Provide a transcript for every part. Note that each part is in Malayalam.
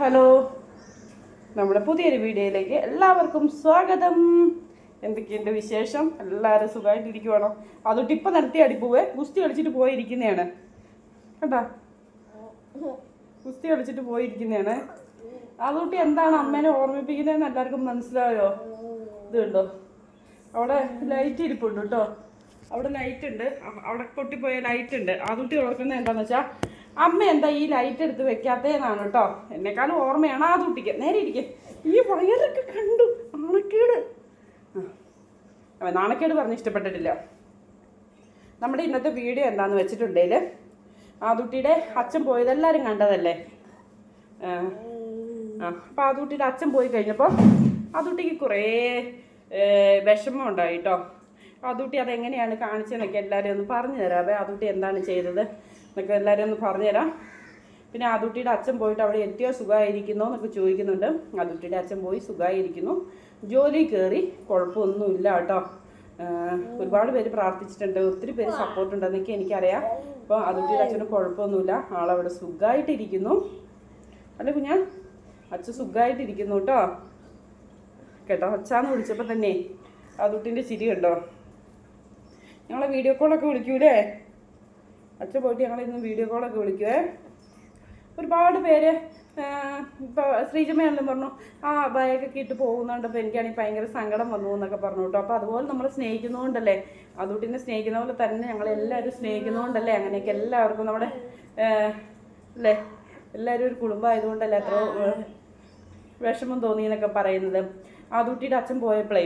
ഹലോ. നമ്മുടെ പുതിയൊരു വീഡിയോയിലേക്ക് എല്ലാവർക്കും സ്വാഗതം. എന്തൊക്കെയുണ്ട് വിശേഷം? എല്ലാവരും സുഖമായിട്ടിരിക്കുവാണോ? അതുകൊണ്ട് ഇപ്പം നടത്തി അടിപ്പോവേ ഗുസ്തി കളിച്ചിട്ട് പോയിരിക്കുന്നതാണ്. കേട്ടാ ഗുസ്തി കളിച്ചിട്ട് പോയിരിക്കുന്നതാണ്. അതുകൊണ്ട് എന്താണ് അമ്മേനെ ഓർമ്മിപ്പിക്കുന്നതെന്ന് എല്ലാവർക്കും മനസ്സിലായോ? ഇത് കണ്ടോ? അവിടെ ലൈറ്റ് ഇരിപ്പുണ്ട് കേട്ടോ. അവിടെ ലൈറ്റ് ഉണ്ട്. അവിടെ പൊട്ടിപ്പോയ ലൈറ്റ് ഉണ്ട്. അതുകൊണ്ട് ഓർക്കുന്നത് എന്താണെന്ന് വെച്ചാൽ അമ്മ എന്താ ഈ ലൈറ്റ് എടുത്ത് വെക്കാത്തേന്നാണ് കേട്ടോ എന്നെക്കാളും ഓർമ്മയാണ് ആ തുട്ടിക്ക് നേരെ ഇരിക്കെ. ഈ വയറൊക്കെ കണ്ടു. നാണക്കേട്. ആ. നാണക്കേട് പറഞ്ഞ് ഇഷ്ടപ്പെട്ടിട്ടില്ല. നമ്മുടെ ഇന്നത്തെ വീഡിയോ എന്താന്ന് വെച്ചിട്ടുണ്ടെങ്കിൽ ആദുട്ടിയുടെ അച്ഛൻ പോയതെല്ലാരും കണ്ടതല്ലേ? ആ. അപ്പം ആദുട്ടിയുടെ അച്ഛൻ പോയി കഴിഞ്ഞപ്പോൾ തുട്ടിക്ക് കുറേ വിഷമം ഉണ്ടായി കേട്ടോ അതെങ്ങനെയാണ് കാണിച്ചതെന്നൊക്കെ എല്ലാവരും ഒന്ന് പറഞ്ഞു തരാവേ. ആദുട്ടി എന്താണ് ചെയ്തത്? എന്നൊക്കെ എല്ലാവരും ഒന്ന് പറഞ്ഞുതരാം. പിന്നെ ആദുട്ടിയുടെ അച്ഛൻ പോയിട്ട് അവിടെ എത്തിയോ? സുഖമായിരിക്കുന്നോ എന്നൊക്കെ ചോദിക്കുന്നുണ്ട്. ആദുട്ടിയുടെ അച്ഛൻ പോയി സുഖമായിരിക്കുന്നു. ജോലി കയറി. കുഴപ്പമൊന്നുമില്ല കേട്ടോ. ഒരുപാട് പേര് പ്രാർത്ഥിച്ചിട്ടുണ്ട്. ഒത്തിരി പേര് സപ്പോർട്ട് ഉണ്ടെന്നൊക്കെ എനിക്കറിയാം. അപ്പോൾ ആദുട്ടിയുടെ അച്ഛന് കുഴപ്പമൊന്നുമില്ല. ആളവിടെ സുഖമായിട്ടിരിക്കുന്നു. അല്ല കുഞ്ഞാ? അച്ഛൻ സുഖമായിട്ടിരിക്കുന്നു കേട്ടോ. കേട്ടോ? അച്ഛാന്ന് വിളിച്ചപ്പോൾ തന്നെ അതുട്ടിന്റെ ചിരി കണ്ടോ? ഞങ്ങളെ വീഡിയോ കോളൊക്കെ വിളിക്കൂലേ? അച്ഛൻ പോയിട്ട് ഞങ്ങൾ ഇന്ന് വീഡിയോ കോളൊക്കെ വിളിക്കുവേ. ഒരുപാട് പേര് ഇപ്പോൾ ശ്രീജമ്മയാണെന്ന് പറഞ്ഞു ആ ബാഗൊക്കെ ഇട്ട് പോകുന്നുണ്ടപ്പോൾ എനിക്കാണെങ്കിൽ ഭയങ്കര സങ്കടം വന്നു എന്നൊക്കെ പറഞ്ഞു കേട്ടോ. അപ്പോൾ അതുപോലെ നമ്മൾ സ്നേഹിക്കുന്നതുകൊണ്ടല്ലേ അതുകൊണ്ടിനെ സ്നേഹിക്കുന്ന പോലെ തന്നെ ഞങ്ങളെല്ലാവരും സ്നേഹിക്കുന്നതുകൊണ്ടല്ലേ അങ്ങനെയൊക്കെ എല്ലാവർക്കും നമ്മുടെ അല്ലേ? എല്ലാവരും ഒരു കുടുംബമായതുകൊണ്ടല്ലേ അത്ര വിഷമം തോന്നി എന്നൊക്കെ പറയുന്നത്. ആദൂട്ടിയുടെ അച്ഛൻ പോയപ്പോഴേ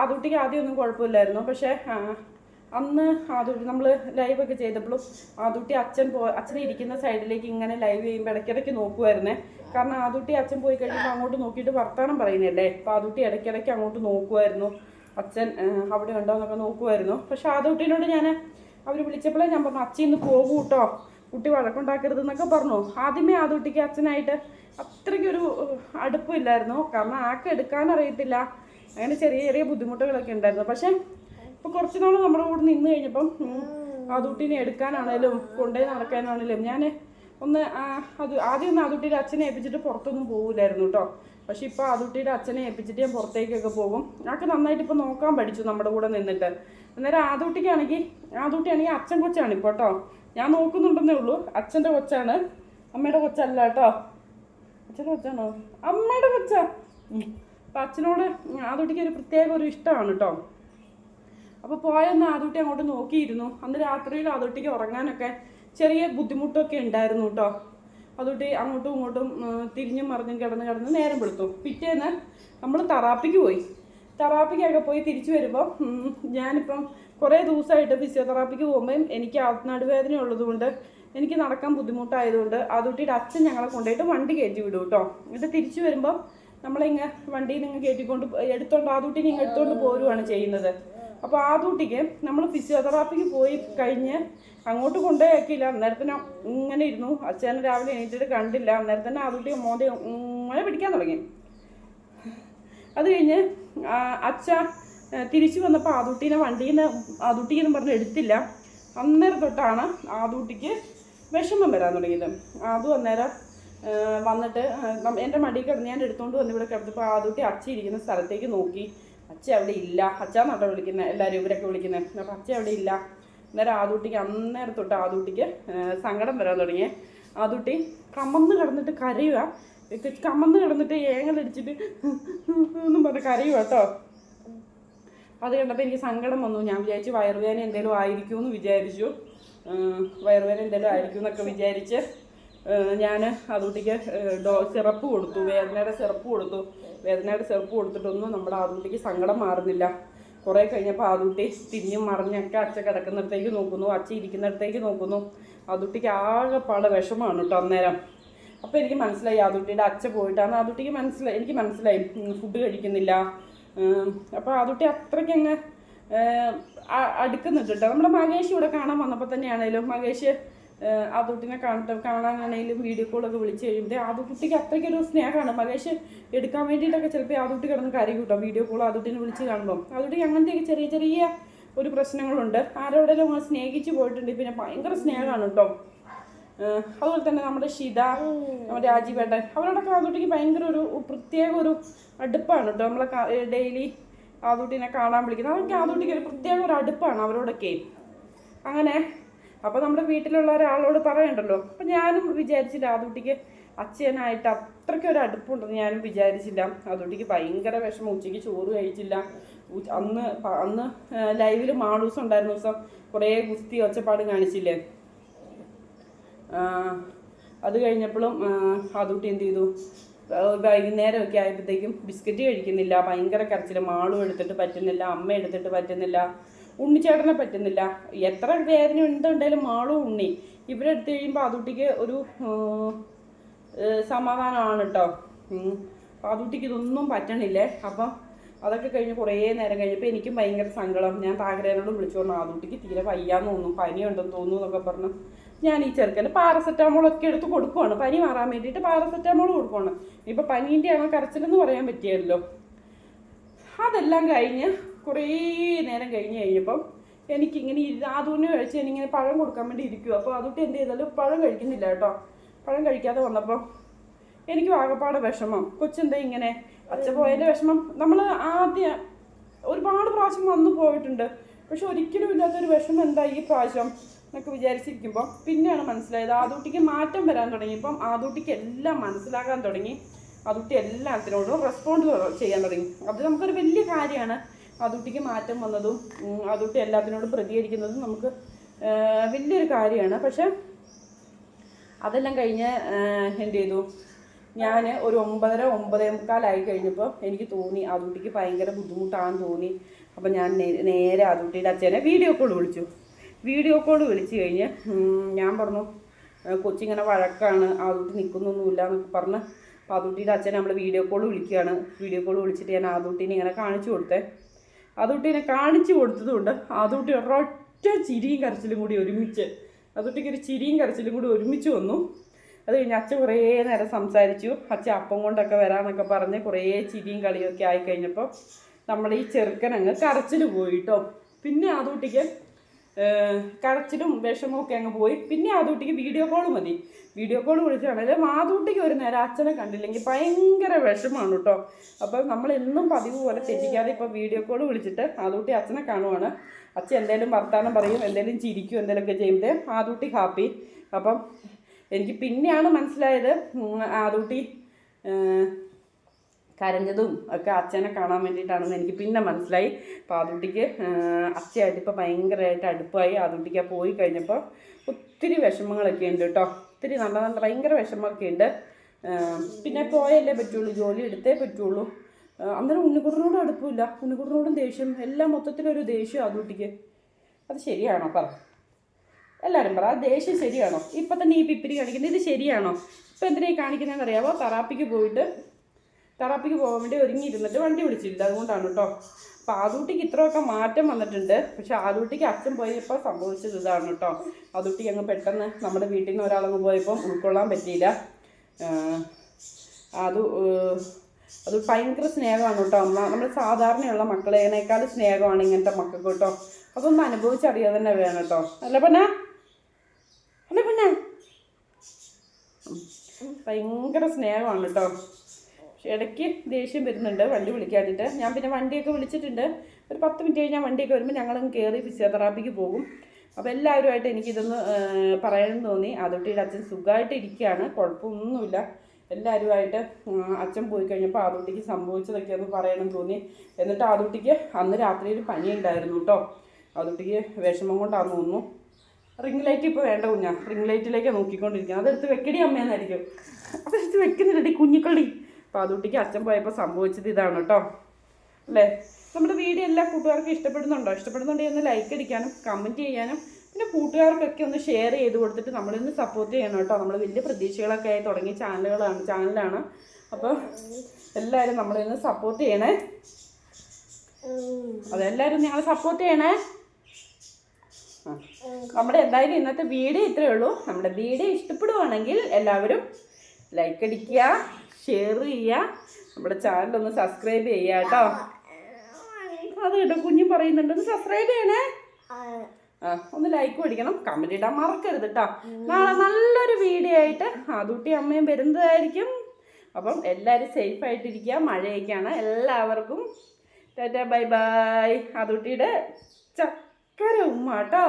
ആദൂട്ടിക്ക് ആദ്യമൊന്നും കുഴപ്പമില്ലായിരുന്നു. പക്ഷേ അന്ന് ആദൂട്ടി നമ്മൾ ലൈവൊക്കെ ചെയ്തപ്പോഴും ആദൂട്ടി അച്ഛൻ പോ അച്ഛൻ ഇരിക്കുന്ന സൈഡിലേക്ക് ഇങ്ങനെ ലൈവ് ചെയ്യുമ്പോൾ ഇടയ്ക്കിടയ്ക്ക് നോക്കുമായിരുന്നേ കാരണം ആദൂട്ടി അച്ഛൻ പോയി കഴിയുമ്പോൾ അങ്ങോട്ട് നോക്കിയിട്ട് വർത്തമാനം പറയുന്നില്ലേ? അപ്പോൾ ആദൂട്ടി ഇടയ്ക്കിടയ്ക്ക് അങ്ങോട്ട് നോക്കുമായിരുന്നു അച്ഛൻ അവിടെ ഉണ്ടോ എന്നൊക്കെ നോക്കുമായിരുന്നു പക്ഷെ ആദൂട്ടിനോട് ഞാൻ അവർ വിളിച്ചപ്പോഴേ ഞാൻ പറഞ്ഞു അച്ഛൻ ഇന്ന് പോകൂ കേട്ടോ കുട്ടി വഴക്കുണ്ടാക്കരുത് എന്നൊക്കെ പറഞ്ഞു. ആദ്യമേ ആദൂട്ടിക്ക് അച്ഛനായിട്ട് അത്രയ്ക്കൊരു അടുപ്പമില്ലായിരുന്നു. കാരണം ആക്കെടുക്കാനറിയത്തില്ല എടുക്കാൻ അങ്ങനെ ചെറിയ ചെറിയ ബുദ്ധിമുട്ടുകളൊക്കെ ഉണ്ടായിരുന്നു. പക്ഷെ ഇപ്പോൾ കുറച്ച് നാൾ നമ്മുടെ കൂടെ നിന്ന് കഴിഞ്ഞപ്പം അതുട്ടിനെ എടുക്കാനാണേലും കൊണ്ടുപോയി നടക്കാനാണേലും ഞാൻ ഒന്ന് അത് ആദ്യം ഒന്ന് അതുട്ടിയുടെ അച്ഛനെ ഏൽപ്പിച്ചിട്ട് പുറത്തൊന്നും പോകില്ലായിരുന്നു കേട്ടോ പക്ഷെ ഇപ്പോൾ അതുട്ടിയുടെ അച്ഛനെ ഏൽപ്പിച്ചിട്ട് ഞാൻ പുറത്തേക്കൊക്കെ പോകും. ഞങ്ങൾക്ക് നന്നായിട്ട് ഇപ്പോൾ നോക്കാൻ പഠിച്ചു നമ്മുടെ കൂടെ നിന്നിട്ട്. അന്നേരം ആദൂട്ടിക്കാണെങ്കിൽ ആദൂട്ടിയാണെങ്കിൽ അച്ഛൻ കൊച്ചാണ് ഇപ്പോൾ കേട്ടോ ഞാൻ നോക്കുന്നുണ്ടെന്നേ ഉള്ളൂ. അച്ഛന്റെ കൊച്ചാണ്. അമ്മയുടെ കൊച്ചല്ല കേട്ടോ അച്ഛന്റെ കൊച്ചാണോ? അമ്മയുടെ കൊച്ചാ. അപ്പം അച്ഛനോട് ആദൂട്ടിക്ക് ഒരു പ്രത്യേക ഒരു ഇഷ്ടമാണ് കേട്ടോ അപ്പോൾ പോയൊന്ന് ആദ്യട്ടി അങ്ങോട്ട് നോക്കിയിരുന്നു. അന്ന് രാത്രിയിൽ ആദ്യട്ടിക്ക് ഉറങ്ങാനൊക്കെ ചെറിയ ബുദ്ധിമുട്ടൊക്കെ ഉണ്ടായിരുന്നു കേട്ടോ. അതുകൊണ്ട് അങ്ങോട്ടും ഇങ്ങോട്ടും തിരിഞ്ഞും മറിഞ്ഞും കിടന്ന് കിടന്ന് നേരം വെളുത്തു. പിറ്റേന്ന് നമ്മൾ തറാപ്പിക്ക് പോയി. തെറാപ്പിക്കൊക്കെ പോയി തിരിച്ചു വരുമ്പോൾ ഞാനിപ്പം കുറേ ദിവസമായിട്ട് ഫിസിയോതെറാപ്പിക്ക് പോകുമ്പോൾ എനിക്ക് നടുവേദന ഉള്ളതുകൊണ്ട് എനിക്ക് നടക്കാൻ ബുദ്ധിമുട്ടായതുകൊണ്ട് അതുട്ടിയുടെ അച്ഛൻ ഞങ്ങളെ കൊണ്ടുപോയിട്ട് വണ്ടി കയറ്റി വിടും കേട്ടോ. എന്നിട്ട് തിരിച്ചു വരുമ്പോൾ നമ്മളിങ്ങ് വണ്ടിയിൽ നിന്ന് കയറ്റിക്കൊണ്ട് എടുത്തോണ്ട് ആദൂട്ടിനെ നിങ്ങൾ എടുത്തോണ്ട് പോരുവാണ് ചെയ്യുന്നത്. അപ്പോൾ കുട്ടിക്ക് നമ്മൾ ഫിസിയോതെറാപ്പിക്ക് പോയി കഴിഞ്ഞ് അങ്ങോട്ട് കൊണ്ടുപോയാക്കിയില്ല അന്നേരത്തിന് ഇങ്ങനെ ഇരുന്നു. അച്ഛൻ രാവിലെ എണീറ്റിട്ട് കണ്ടില്ല. അന്നേരത്തിന് ആ കുട്ടി മോദി ഇങ്ങനെ പിടിക്കാൻ തുടങ്ങി. അത് കഴിഞ്ഞ് അച്ഛ തിരിച്ചു വന്നപ്പോൾ ആദൂട്ടീനെ വണ്ടിയിൽ നിന്ന് ആദൂട്ടിന്ന് പറഞ്ഞ് എടുത്തില്ല. അന്നേരം തൊട്ടാണ് ആദൂട്ടിക്ക് വിഷമം വരാൻ തുടങ്ങിയത്. അതും അന്നേരം വന്നിട്ട് ആ, എന്റെ മടിയിൽ കിടന്ന് ഞാൻ എടുത്തുകൊണ്ട് വന്ന് ഇവിടെ കിടന്നപ്പോൾ ആദൂട്ടി അച്ഛ ഇരിക്കുന്ന സ്ഥലത്തേക്ക് നോക്കി. അച്ഛ അവിടെ ഇല്ല. അച്ഛാന്നാട്ടോ വിളിക്കുന്നത് എല്ലാവരും ഇവരൊക്കെ വിളിക്കുന്നത് അപ്പോൾ അച്ഛ അവിടെ ഇല്ല. അന്നേരം ആദൂട്ടിക്ക് അന്നേരം തൊട്ട് ആദൂട്ടിക്ക് സങ്കടം വരാൻ തുടങ്ങി ആദൂട്ടി കമന്ന് കിടന്നിട്ട് കരയുക കമന്ന് കിടന്നിട്ട് ഏങ്ങലടിച്ചിട്ട് ഒന്നും പറഞ്ഞ് കരയുക കേട്ടോ അത് കണ്ടപ്പോൾ എനിക്ക് സങ്കടം വന്നു. ഞാൻ വിചാരിച്ചു വയറുവേദന എന്തെങ്കിലും ആയിരിക്കുമെന്ന് വിചാരിച്ചു. വയറുവേദന എന്തെങ്കിലും ആയിരിക്കും എന്നൊക്കെ വിചാരിച്ച് ഞാൻ അതുകുട്ടിക്ക് ഡോ സിറപ്പ് കൊടുത്തു. വേദനയുടെ സിറപ്പ് കൊടുത്തു. വേദനയുടെ ചെറുപ്പ് കൊടുത്തിട്ടൊന്നും നമ്മുടെ ആദുട്ടിക്ക് സങ്കടം മാറുന്നില്ല. കുറേ കഴിഞ്ഞപ്പോൾ ആദുട്ടി തിരിഞ്ഞും മറിഞ്ഞൊക്കെ അച്ഛ കിടക്കുന്നിടത്തേക്ക് നോക്കുന്നു അച്ഛ ഇരിക്കുന്നിടത്തേക്ക് നോക്കുന്നു. ആദുട്ടിക്ക് ആകെപ്പാടെ വിഷമാണ് കേട്ടോ അന്നേരം. അപ്പോൾ എനിക്ക് മനസ്സിലായി ആദുട്ടിയുടെ അച്ഛ പോയിട്ടാണ് ആദുട്ടിക്ക് മനസ്സിലായി എനിക്ക് മനസ്സിലായി ഫുഡ് കഴിക്കുന്നില്ല. അപ്പോൾ ആദുട്ടി അത്രയ്ക്ക് അങ്ങ് അടുക്കുന്നുണ്ട് കേട്ടോ നമ്മുടെ മകേഷ് ഇവിടെ കാണാൻ വന്നപ്പോൾ തന്നെയാണേലും മകേഷ് ആദൂട്ടിനെ കാണട്ടെ കാണാനാണെങ്കിലും വീഡിയോ കോളൊക്കെ വിളിച്ച് കഴിയുമ്പോൾ ആദൂട്ടിക്ക് അത്രയ്ക്കൊരു സ്നേഹമാണ് മകേഷ് എടുക്കാൻ വേണ്ടിയിട്ടൊക്കെ ചിലപ്പോൾ ആദൂട്ടി കിടന്ന് കരയും കേട്ടോ. വീഡിയോ കോൾ ആദൂട്ടിനെ വിളിച്ച് കാണുമ്പോൾ ആദൂട്ടിക്ക് അങ്ങനത്തെയൊക്കെ ചെറിയ ചെറിയ ഒരു പ്രശ്നങ്ങളുണ്ട്. ആരോടെങ്കിലും സ്നേഹിച്ച് പോയിട്ടുണ്ട്. പിന്നെ ഭയങ്കര സ്നേഹമാണ് കേട്ടോ. അതുപോലെ തന്നെ നമ്മുടെ ഷിത രാജീവേട്ടൻ അവരോടൊക്കെ ആദൂട്ടിക്ക് ഭയങ്കര ഒരു പ്രത്യേക ഒരു അടുപ്പാണ് കേട്ടോ. നമ്മളെ ഡെയിലി ആദൂട്ടിനെ കാണാൻ വിളിക്കുന്നത്. അതൊക്കെ ആദൂട്ടിക്ക് ഒരു പ്രത്യേക ഒരു അടുപ്പാണ് അവരോടൊക്കെ. അങ്ങനെ അപ്പോൾ നമ്മുടെ വീട്ടിലുള്ള ഒരാളോട് പറയണ്ടല്ലോ. അപ്പം ഞാനും വിചാരിച്ചില്ല ആദൂട്ടിക്ക് അച്ഛനായിട്ട് അത്രയ്ക്ക് ഒരു അടുപ്പുണ്ടെന്ന് ഞാനും വിചാരിച്ചില്ല. ആദൂട്ടിക്ക് ഭയങ്കര വിഷമം. ഉച്ചയ്ക്ക് ചോറ് കഴിച്ചില്ല. അന്ന് അന്ന് ലൈവിൽ മാളൂസം ഉണ്ടായിരുന്ന ദിവസം കുറേ ഗുസ്തി ഒച്ചപ്പാട് കാണിച്ചില്ലേ? അത് കഴിഞ്ഞപ്പോഴും അതുട്ടി എന്ത് ചെയ്തു? വൈകുന്നേരമൊക്കെ ആയപ്പോഴത്തേക്കും ബിസ്ക്കറ്റ് കഴിക്കുന്നില്ല. ഭയങ്കര കരച്ചിൽ മാളും എടുത്തിട്ട് പറ്റുന്നില്ല. അമ്മ എടുത്തിട്ട് പറ്റുന്നില്ല. ഉണ്ണിച്ചേട്ടനെ പറ്റുന്നില്ല. എത്ര വേദന ഉണ്ടെങ്കിലും മാളും ഉണ്ണി. ഇവരെടുത്ത് കഴിയുമ്പോൾ അതുട്ടിക്ക് ഒരു സമാധാനമാണ് കേട്ടോ അതുട്ടിക്ക് ഇതൊന്നും പറ്റണില്ലേ? അപ്പം അതൊക്കെ കഴിഞ്ഞ് കുറേ നേരം കഴിഞ്ഞപ്പോൾ എനിക്കും ഭയങ്കര സങ്കടം. ഞാൻ താഗ്രഹനോട് വിളിച്ചു പറഞ്ഞു ആദൂട്ടിക്ക് തീരെ വയ്യാന്ന് തോന്നുന്നു. പനിയുണ്ടെന്ന് തോന്നുന്നു എന്നൊക്കെ പറഞ്ഞു. ഞാൻ ഈ ചെറുക്കന് പാരസെറ്റാമോളൊക്കെ എടുത്ത് കൊടുക്കുവാണ്. പനി മാറാൻ വേണ്ടിയിട്ട് പാരസെറ്റാമോൾ കൊടുക്കുവാണ്. ഇപ്പം പനീന്റെ ആണോ കരച്ചിലെന്ന് പറയാൻ പറ്റിയല്ലോ. അതെല്ലാം കഴിഞ്ഞ് കുറേ നേരം കഴിഞ്ഞ് കഴിഞ്ഞപ്പം എനിക്കിങ്ങനെ ആദൂന് കഴിച്ച് എനിക്കിങ്ങനെ പഴം കൊടുക്കാൻ വേണ്ടി ഇരിക്കും അപ്പോൾ അതുകൊണ്ട് എന്ത് ചെയ്താലും പഴം കഴിക്കുന്നില്ല കേട്ടോ. പഴം കഴിക്കാതെ വന്നപ്പോൾ എനിക്ക് ആകപ്പാടെ വിഷമം. കൊച്ചെന്താ ഇങ്ങനെ? അച്ഛ പോയതിന്റെ വിഷമം. നമ്മൾ ആദ്യം ഒരുപാട് പ്രാവശ്യം വന്നു പോയിട്ടുണ്ട്. പക്ഷെ ഒരിക്കലും ഇല്ലാത്തൊരു വിഷമം എന്താ ഈ പ്രാവശ്യം എന്നൊക്കെ വിചാരിച്ചിരിക്കുമ്പോൾ പിന്നെയാണ് മനസ്സിലായത്. ആദൂട്ടിക്ക് മാറ്റം വരാൻ തുടങ്ങി. ഇപ്പം ആദൂട്ടിക്ക് എല്ലാം മനസ്സിലാകാൻ തുടങ്ങി. ആദൂട്ടി എല്ലാത്തിനോടും റെസ്പോണ്ട് ചെയ്യാൻ തുടങ്ങി. അത് നമുക്കൊരു വലിയ കാര്യമാണ്. അതുട്ടിക്ക് മാറ്റം വന്നതും അതുട്ടി എല്ലാത്തിനോടും പ്രതികരിക്കുന്നതും നമുക്ക് വലിയൊരു കാര്യമാണ്. പക്ഷെ അതെല്ലാം കഴിഞ്ഞ് എന്ത് ചെയ്തു? ഞാൻ ഒരു ഒമ്പതര ഒമ്പതേ മുക്കാലായി കഴിഞ്ഞപ്പോൾ എനിക്ക് തോന്നി അതുട്ടിക്ക് ഭയങ്കര ബുദ്ധിമുട്ടാണെന്ന് തോന്നി. അപ്പം ഞാൻ നേരെ അതുട്ടിയുടെ അച്ഛനെ വീഡിയോ കോൾ വിളിച്ചു. വീഡിയോ കോൾ വിളിച്ചു കഴിഞ്ഞ് ഞാൻ പറഞ്ഞു "ഏ, കൊച്ചിങ്ങനെ വഴക്കാണ് അതുട്ടി നിൽക്കുന്നൊന്നുമില്ല എന്നൊക്കെ പറഞ്ഞ് ആദൂട്ടിയുടെ അച്ഛനെ നമ്മൾ വീഡിയോ കോൾ വിളിക്കുകയാണ്. വീഡിയോ കോൾ വിളിച്ചിട്ട് ഞാൻ ആദൂട്ടിനെ ഇങ്ങനെ കാണിച്ചു കൊടുത്തേ. ആദൂട്ടിനെ കാണിച്ചു കൊടുത്തതുകൊണ്ട് ആദൂട്ടി ഒരൊറ്റ ചിരിയും കരച്ചിലും കൂടി ഒരുമിച്ച് ആദൂട്ടിക്ക് ഒരു ചിരിയും കരച്ചിലും കൂടി ഒരുമിച്ച് വന്നു. അത് കഴിഞ്ഞ് അച്ഛൻ കുറേ നേരം സംസാരിച്ചു. അച്ഛൻ അപ്പം കൊണ്ടൊക്കെ വരാമെന്നൊക്കെ പറഞ്ഞ് കുറേ ചിരിയും കളിയൊക്കെ ആയി കഴിഞ്ഞപ്പോൾ നമ്മുടെ ഈ ചെറുക്കൻ അങ്ങ് കരച്ചിൽ പോയിട്ടോ. പിന്നെ ആദൂട്ടിക്ക് കരച്ചിലും വിഷമവും ഒക്കെ അങ്ങ് പോയി. പിന്നെ ആദൂട്ടിക്ക് വീഡിയോ കോൾ മതി. വീഡിയോ കോൾ വിളിച്ചാണെങ്കിൽ ആദൂട്ടിക്ക് ഒരു നേരം അച്ഛനെ കണ്ടില്ലെങ്കിൽ ഭയങ്കര വിഷമമാണ് കേട്ടോ അപ്പം നമ്മൾ എന്നും പതിവ് പോലെ തെറ്റിക്കാതെ ഇപ്പോൾ വീഡിയോ കോൾ വിളിച്ചിട്ട് ആദൂട്ടി അച്ഛനെ കാണുവാണ്. അച്ഛൻ എന്തെങ്കിലും വർത്താനം പറയും എന്തെങ്കിലും ചിരിക്കും എന്തെങ്കിലുമൊക്കെ ചെയ്യുമ്പോൾ ആദൂട്ടി ഹാപ്പി. അപ്പം എനിക്ക് പിന്നെയാണ് മനസ്സിലായത് ആദൂട്ടി കരഞ്ഞതും ഒക്കെ അച്ഛനെ കാണാൻ വേണ്ടിയിട്ടാണെന്ന് എനിക്ക് പിന്നെ മനസ്സിലായി. അപ്പോൾ ആദൂട്ടിക്ക് അച്ഛയായിട്ട് ഇപ്പോൾ ഭയങ്കരമായിട്ട് അടുപ്പായി. ആദൂട്ടിക്ക് പോയി കഴിഞ്ഞപ്പോൾ ഒത്തിരി വിഷമങ്ങളൊക്കെ ഉണ്ട് കേട്ടോ. ഒത്തിരി നല്ല നല്ല ഭയങ്കര വിഷമമൊക്കെ ഉണ്ട്. പിന്നെ പോയല്ലേ പറ്റുള്ളൂ ജോലി എടുത്തേ പറ്റുള്ളൂ. അന്നേരം ഉണ്ണിക്കുട്ടനോട് അടുപ്പില്ല. ഉണ്ണിക്കുട്ടനോടും ദേഷ്യം എല്ലാം മൊത്തത്തിലൊരു ദേഷ്യം ആദൂട്ടിക്ക് അത് ശരിയാണോ പറ? എല്ലാവരും പറ ആ ദേഷ്യം ശരിയാണോ? ഇപ്പം തന്നെ ഈ പിപ്പിരി കാണിക്കുന്നത് ഇത് ശരിയാണോ? ഇപ്പം എന്തിനാണ് കാണിക്കുന്നതെന്ന് അറിയാമോ തെറാപ്പിക്ക് പോയിട്ട് തെറാപ്പിക്ക് പോകാൻ വേണ്ടി ഒരുങ്ങിയിരുന്നിട്ട് വണ്ടി വിളിച്ചില്ല അതുകൊണ്ടാണ് കേട്ടോ. അപ്പോൾ ആദൂട്ടിക്ക് ഇത്രയൊക്കെ മാറ്റം വന്നിട്ടുണ്ട്. പക്ഷെ ആദൂട്ടിക്ക് അച്ഛൻ പോയപ്പോൾ സംഭവിച്ചത് ഇതാണ് കേട്ടോ. ആദൂട്ടിക്ക് അങ്ങ് പെട്ടെന്ന് നമ്മുടെ വീട്ടിൽ നിന്ന് ഒരാളങ്ങ് പോയപ്പം ഉൾക്കൊള്ളാൻ പറ്റിയില്ല. അത് അത് ഭയങ്കര സ്നേഹമാണ് കേട്ടോ. അമ്മ നമ്മൾ സാധാരണയുള്ള മക്കളേനേക്കാൾ സ്നേഹമാണ് ഇങ്ങനത്തെ മക്കൾക്ക് കേട്ടോ. അതൊന്ന് അനുഭവിച്ചറിയാതെ തന്നെ വേണം കേട്ടോ. അല്ല പിന്നെ? അല്ല പിന്നെ? ഭയങ്കര സ്നേഹമാണ് കേട്ടോ. പക്ഷെ ഇടയ്ക്ക് ദേഷ്യം വരുന്നുണ്ട് വണ്ടി വിളിക്കാനായിട്ട് ഞാൻ പിന്നെ വണ്ടിയൊക്കെ വിളിച്ചിട്ടുണ്ട്. ഒരു പത്ത് മിനിറ്റ് കഴിഞ്ഞാൽ വണ്ടിയൊക്കെ വരുമ്പോൾ ഞങ്ങളും കയറി ഫിസിയോതെറാപ്പിക്ക് പോകും. അപ്പോൾ എല്ലാവരുമായിട്ട് എനിക്കിതൊന്ന് പറയണമെന്ന് തോന്നി. ആദോട്ടിയുടെ അച്ഛൻ സുഖമായിട്ട് ഇരിക്കുകയാണ്. കുഴപ്പമൊന്നുമില്ല. എല്ലാവരുമായിട്ട് അച്ഛൻ പോയി കഴിഞ്ഞപ്പോൾ ആദോട്ടിക്ക് സംഭവിച്ചതൊക്കെ ഒന്ന് പറയണമെന്ന് തോന്നി. എന്നിട്ട് ആദോട്ടിക്ക് അന്ന് രാത്രിയിൽ പനി ഉണ്ടായിരുന്നു കേട്ടോ. ആദോട്ടിക്ക് വിഷമം കൊണ്ടാന്ന് തോന്നുന്നു. റിംഗ് ലൈറ്റ് ഇപ്പോൾ വേണ്ട കുഞ്ഞാ. റിംഗ് ലൈറ്റിലേക്ക് നോക്കിക്കൊണ്ടിരിക്കുന്നത്. അതെടുത്ത് വെക്കടി അമ്മയെന്നായിരിക്കും. അതെടുത്ത് വെക്കുന്നില്ലടി കുഞ്ഞിക്കള്ളി. അപ്പോൾ അതുട്ടിക്ക് അച്ഛൻ പോയപ്പോൾ സംഭവിച്ചത് ഇതാണ് കേട്ടോ. അല്ലേ? നമ്മുടെ വീഡിയോ എല്ലാ കൂട്ടുകാർക്കും ഇഷ്ടപ്പെടുന്നുണ്ടോ? ഇഷ്ടപ്പെടുന്നുണ്ടെങ്കിൽ ഒന്ന് ലൈക്ക് അടിക്കാനും കമന്റ് ചെയ്യാനും പിന്നെ കൂട്ടുകാർക്കൊക്കെ ഒന്ന് ഷെയർ ചെയ്ത് കൊടുത്തിട്ട് നമ്മളിന്ന് സപ്പോർട്ട് ചെയ്യണം കേട്ടോ. നമ്മൾ വലിയ പ്രതീക്ഷകളൊക്കെ ആയി തുടങ്ങിയ ചാനലുകളാണ് ചാനലാണ് അപ്പോൾ എല്ലാവരും നമ്മളിന്ന് സപ്പോർട്ട് ചെയ്യണേ. അതെല്ലാവരും ഞങ്ങൾ സപ്പോർട്ട് ചെയ്യണേ. നമ്മുടെ എന്തായാലും ഇന്നത്തെ വീഡിയോ ഇത്രയേ ഉള്ളൂ. നമ്മുടെ വീഡിയോ ഇഷ്ടപ്പെടുവാണെങ്കിൽ എല്ലാവരും ലൈക്ക് അടിക്കുക. ഷെയർ ചെയ്യുക നമ്മുടെ ചാനൽ ഒന്ന് സബ്സ്ക്രൈബ് ചെയ്യുക കേട്ടോ അത് കേട്ടോ കുഞ്ഞു പറയുന്നുണ്ട്. ഒന്ന് സബ്സ്ക്രൈബ് ചെയ്യണേ. ആ, ഒന്ന് ലൈക്ക് പഠിക്കണം കമന്റ് ഇടാൻ മറക്കരുത് കേട്ടോ നാളെ നല്ലൊരു വീഡിയോ ആയിട്ട് ആദൂട്ടി അമ്മയും വരുന്നതായിരിക്കും. അപ്പം എല്ലാവരും സേഫ് ആയിട്ടിരിക്കുക. മഴയൊക്കെയാണ് എല്ലാവർക്കും. ടാറ്റ ബൈ ബൈ അതുട്ടിയുടെ ചക്കര ഉമ്മ കേട്ടോ